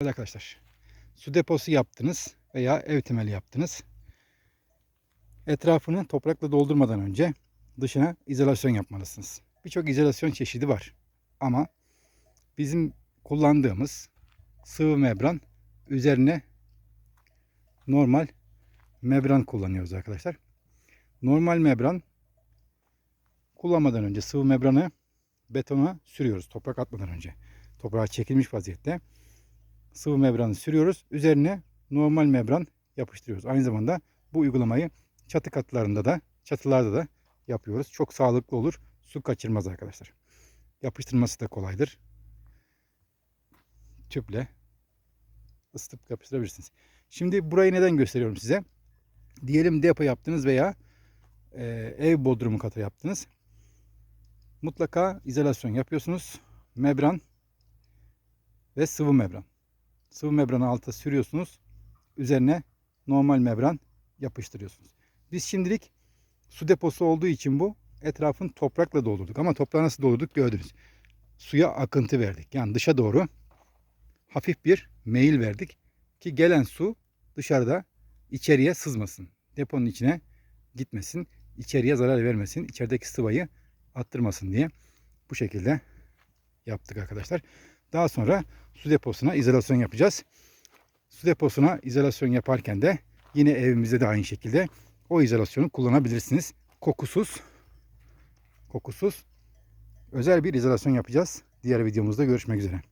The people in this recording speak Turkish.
Evet arkadaşlar. Su deposu yaptınız veya ev temeli yaptınız. Etrafını toprakla doldurmadan önce dışına izolasyon yapmalısınız. Birçok izolasyon çeşidi var. Ama bizim kullandığımız sıvı membran üzerine normal membran kullanıyoruz arkadaşlar. Normal membran kullanmadan önce sıvı membranı betona sürüyoruz toprak atmadan önce. Toprağa çekilmiş vaziyette sıvı membranı sürüyoruz. Üzerine normal membran yapıştırıyoruz. Aynı zamanda bu uygulamayı çatı katlarında da çatılarda da yapıyoruz. Çok sağlıklı olur. Su kaçırmaz arkadaşlar. Yapıştırması da kolaydır. Tüple ısıtıp yapıştırabilirsiniz. Şimdi burayı neden gösteriyorum size? Diyelim depo yaptınız veya e, ev bodrumu katı yaptınız. Mutlaka izolasyon yapıyorsunuz. Membran ve sıvı membran. Sıvı membranı alta sürüyorsunuz. Üzerine normal membran yapıştırıyorsunuz. Biz şimdilik su deposu olduğu için bu etrafın toprakla doldurduk. Ama toprağı nasıl doldurduk gördünüz. Suya akıntı verdik. Yani dışa doğru hafif bir meyil verdik. Ki gelen su dışarıda içeriye sızmasın. Deponun içine gitmesin. içeriye zarar vermesin. içerideki sıvayı attırmasın diye bu şekilde yaptık arkadaşlar. Daha sonra su deposuna izolasyon yapacağız. Su deposuna izolasyon yaparken de yine evimizde de aynı şekilde o izolasyonu kullanabilirsiniz. Kokusuz kokusuz özel bir izolasyon yapacağız. Diğer videomuzda görüşmek üzere.